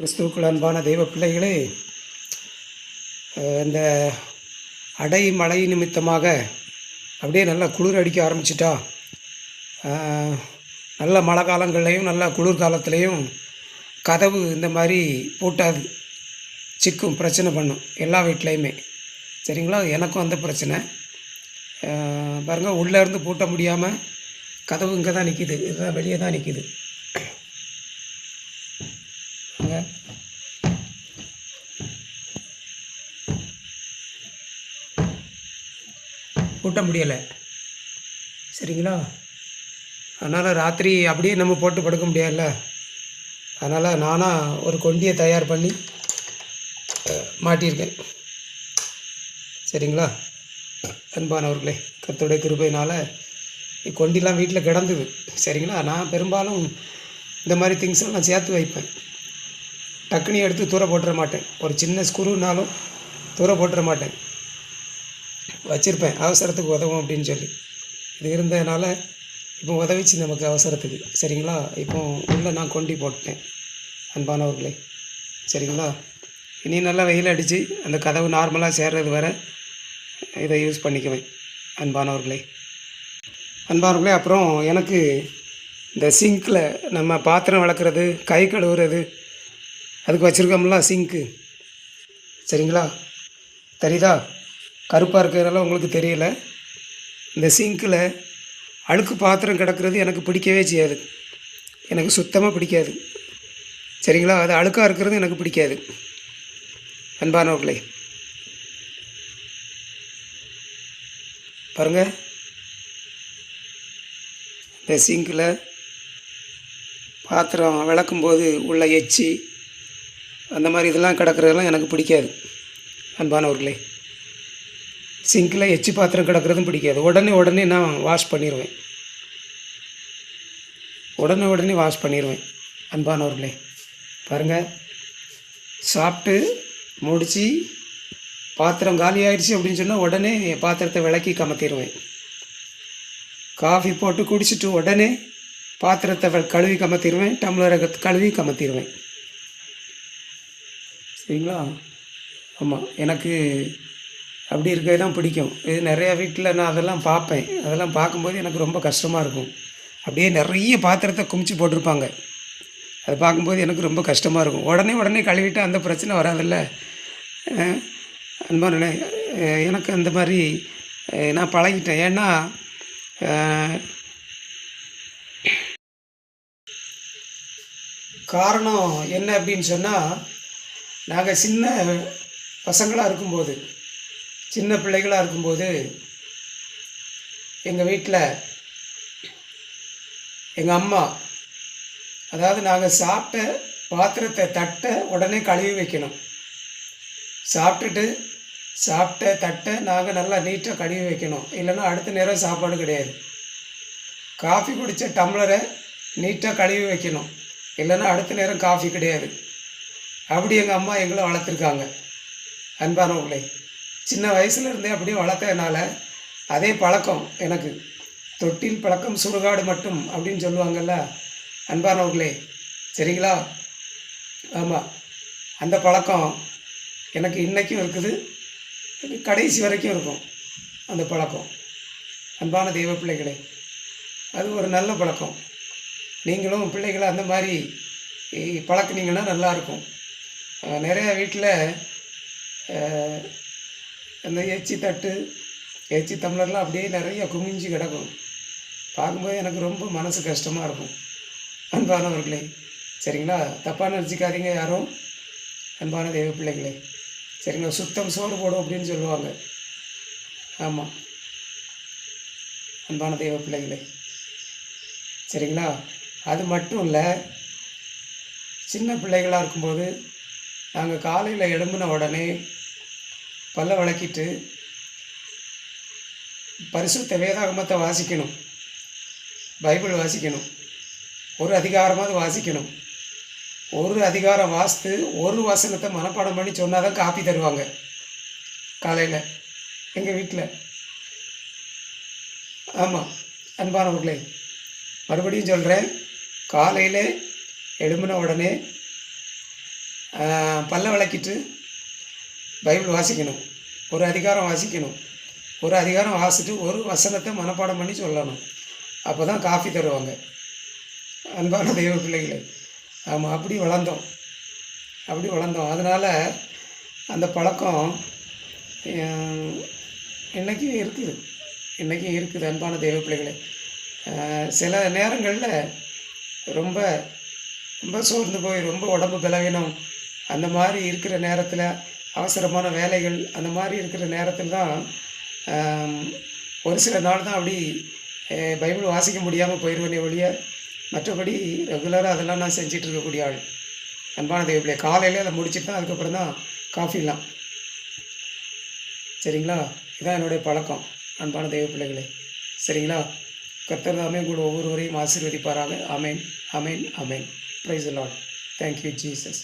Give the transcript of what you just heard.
கிறிஸ்துவுக்குள் அன்பான தெய்வ பிள்ளைகளே இந்த அடை மழை நிமித்தமாக அப்படியே நல்லா குளிர் அடிக்க ஆரம்பிச்சிட்டா. நல்ல மழை காலங்கள்லேயும் நல்ல குளிர் காலத்துலேயும் கதவு இந்த மாதிரி பூட்டாது. சிக்கும் பிரச்சனை பண்ணும் எல்லா வீட்லேயுமே. சரிங்களா? எனக்கும் அந்த பிரச்சனை. பாருங்கள் பாருங்க பூட்ட முடியாமல் கதவு இங்கே தான் நிற்கிது இதுதான் வெளியே தான் நிற்கிது அங்கே பூட்ட முடியலை. சரிங்களா? அதனால் ராத்திரி அப்படியே நம்ம போட்டு படுக்க முடியாதுல்ல? அதனால் நானாக ஒரு கொண்டியை தயார் பண்ணி மாட்டியிருக்கேன். சரிங்களா? அன்பானவர்களே கத்தோடைய கிருபையினால் கொண்டிலாம் வீட்டில் கிடந்தது. சரிங்களா? நான் பெரும்பாலும் இந்த மாதிரி திங்ஸ் எல்லாம் சேர்த்து வைப்பேன். டக்குனி எடுத்து தூர போட்டுற மாட்டேன். ஒரு சின்ன ஸ்க்ரூனாலும் தூர போட்டுற மாட்டேன். வச்சுருப்பேன். அவசரத்துக்கு உதவும் அப்படின்னு சொல்லி. இது இருந்ததுனால இப்போ உதவிச்சு நமக்கு அவசரத்துக்கு. சரிங்களா? இப்போ உள்ளே நான் கொண்டி போட்டேன். அன்பானவர்களே. சரிங்களா? இனி நல்லா வெயில் அடித்து அந்த கதவு நார்மலாக சேர்றது வர இதை யூஸ் பண்ணிக்குவேன். அன்பானவர்களே. அன்பானவர்களே அப்புறம் எனக்கு இந்த சிங்கில் நம்ம பாத்திரம் வளர்க்குறது கை கழுவுறது அதுக்கு வச்சுருக்கோம்ல சிங்க்கு சரிங்களா? தெரியுதா? கருப்பாக இருக்கிறதெல்லாம் உங்களுக்கு தெரியல. இந்த சிங்கில் அழுக்கு பாத்திரம் கிடக்கிறது எனக்கு பிடிக்கவே செய்யாது. எனக்கு சுத்தமாக பிடிக்காது. சரிங்களா? அது அழுக்காக இருக்கிறது எனக்கு பிடிக்காது. அன்பானவர்களே. பாருங்கள் இந்த சிங்கில் பாத்திரம் விளக்கும்போது உள்ள எச்சி அந்த மாதிரி இதெல்லாம் கிடக்கிறதெல்லாம் எனக்கு பிடிக்காது அன்பானவர்களே. சிங்கில் எச்சி பாத்திரம் கிடக்கிறதும் பிடிக்காது. உடனே உடனே நான் வாஷ் பண்ணிடுவேன் உடனே உடனே வாஷ் பண்ணிடுவேன் அன்பானவர்களே. பாருங்கள் சாப்பிட்டு முடித்து பாத்திரம் காலி ஆயிடுச்சு அப்படின்னு சொன்னால் உடனே பாத்திரத்தை விளக்கி கமத்திடுவேன் காஃபி போட்டு குடிச்சிட்டு உடனே பாத்திரத்தை வெ- கழுவி கமத்திடுவேன் டம்ளரை கழுவி கமத்திடுவேன் சரிங்களா? ஆமாம் எனக்கு அப்படி இருக்கிறது தான் பிடிக்கும். இது நிறையா வீட்டில் நான் அதெல்லாம் பார்ப்பேன். அதெல்லாம் பார்க்கும்போது எனக்கு ரொம்ப கஷ்டமாக இருக்கும். அப்படியே நிறைய பாத்திரத்தை குமிச்சு போட்டிருப்பாங்க. அதை பார்க்கும்போது எனக்கு ரொம்ப கஷ்டமாக இருக்கும். உடனே உடனே கழுவிட்டு அந்த பிரச்சனை வராதில்ல? அஹ் எனக்கு அந்த மாதிரி நான் பழகிட்டேன். ஏன்னா காரணம் என்ன அப்படின்னு சொன்னால் நாங்கள் சின்ன பசங்களாக இருக்கும்போது சின்ன பிள்ளைகளாக இருக்கும்போது எங்கள் வீட்டில் எங்கள் அம்மா அதாவது நாங்கள் சாப்பிட்ட பாத்திரத்தை தட்டை உடனே கழுவி வைக்கணும். சாப்பிட்டுட்டு சாப்பிட்ட தட்டை நாங்கள் நல்லா நீட்டாக கழுவி வைக்கணும். இல்லைன்னா அடுத்த நேரம் சாப்பாடு கிடையாது. காஃபி குடித்த டம்ளரை நீட்டாக கழுவி வைக்கணும். இல்லைன்னா அடுத்த நேரம் காஃபி கிடையாது. அப்படி எங்கள் அம்மா எங்களை வளர்த்துருக்காங்க. அன்பானவங்களே சின்ன வயசுல இருந்தே அப்படியே வளர்த்ததுனால அதே பழக்கம் எனக்கு. தொட்டில் பழக்கம் சுடுகாடு மட்டும் அப்படின்னு சொல்லுவாங்கல்ல அன்பானவர்களே சரிங்களா? ஆமாம் அந்த பழக்கம் எனக்கு இன்றைக்கும் இருக்குது. கடைசி வரைக்கும் இருக்கும் அந்த பழக்கம். அன்பான தெய்வ பிள்ளைகளே அது ஒரு நல்ல பழக்கம். நீங்களும் பிள்ளைகளை அந்த மாதிரி பழக்கினீங்கன்னா நல்லாயிருக்கும் நிறைய வீட்டில் அந்த எச்சி தட்டு எச்சி தமிழர்லாம் அப்படியே நிறைய குமிஞ்சு கிடக்கும். பார்க்கும்போது எனக்கு ரொம்ப மனசு கஷ்டமாக இருக்கும். அன்பானவர்களே சரிங்களா? தப்பாக நினச்சிக்காதீங்க யாரும். அன்பான தெய்வ பிள்ளைகளே சரிங்களா? சுத்தம் சோறு போடும் அப்படின்னு சொல்லுவாங்க. ஆமாம் அன்பான தெய்வ பிள்ளைகளே சரிங்களா? அது மட்டும் இல்லை சின்ன பிள்ளைகளாக இருக்கும்போது நாங்கள் காலையில் எழும்பின உடனே பல்ல விளக்கிட்டு பரிசுத்த வேதாகமத்தை வாசிக்கணும். பைபிள் வாசிக்கணும். ஒரு அதிகாரமாவது வாசிக்கணும். ஒரு அதிகாரம் வாசித்து ஒரு வசனத்தை மனப்பாடம் பண்ணி சொன்னால் தான் காப்பி தருவாங்க. காலையில் எங்கள் வீட்டில் ஆமாம் அன்பானவர்களே மறுபடியும் சொல்கிறேன் காலையில் எழும்பின உடனே பல்ல விளக்கிட்டு பைபிள் வாசிக்கணும். ஒரு அதிகாரம் வாசிக்கணும். ஒரு அதிகாரம் வாசிட்டு ஒரு வசனத்தை மனப்பாடம் பண்ணி சொல்லணும். அப்போ தான் காஃபி தருவாங்க. அன்பான தெய்வ பிள்ளைகளை ஆமாம் அப்படி வளர்ந்தோம். அப்படி வளர்ந்தோம். அதனால் அந்த பழக்கம் இன்றைக்கும் இருக்குது. இன்றைக்கும் இருக்குது அன்பான தெய்வ பிள்ளைகளை. சில நேரங்களில் ரொம்ப ரொம்ப சோர்ந்து போய் ரொம்ப உடம்பு பலவீனம் அந்த மாதிரி இருக்கிற நேரத்தில் அவசரமான வேலைகள் அந்த மாதிரி இருக்கிற நேரத்தில் தான் ஒரு சில நாள் தான் அப்படி பைபிள் வாசிக்க முடியாமல் போயிடுவேனே ஒழிய மற்றபடி ரெகுலராக அதெல்லாம் நான் செஞ்சிட்டு இருக்கக்கூடிய ஆள். அன்பான தெய்வப்பிள்ளை காலையில் அதை முடிச்சுட்டு தான் அதுக்கப்புறம் தான் காஃபிலாம் சரிங்களா? இதுதான் என்னுடைய பழக்கம் அன்பான தெய்வ பிள்ளைகளே சரிங்களா? கர்த்தர் தாமே கூட ஒவ்வொருவரையும் ஆசீர்வதிப்பாராக. Amen amen amen praise Lord thank you Jesus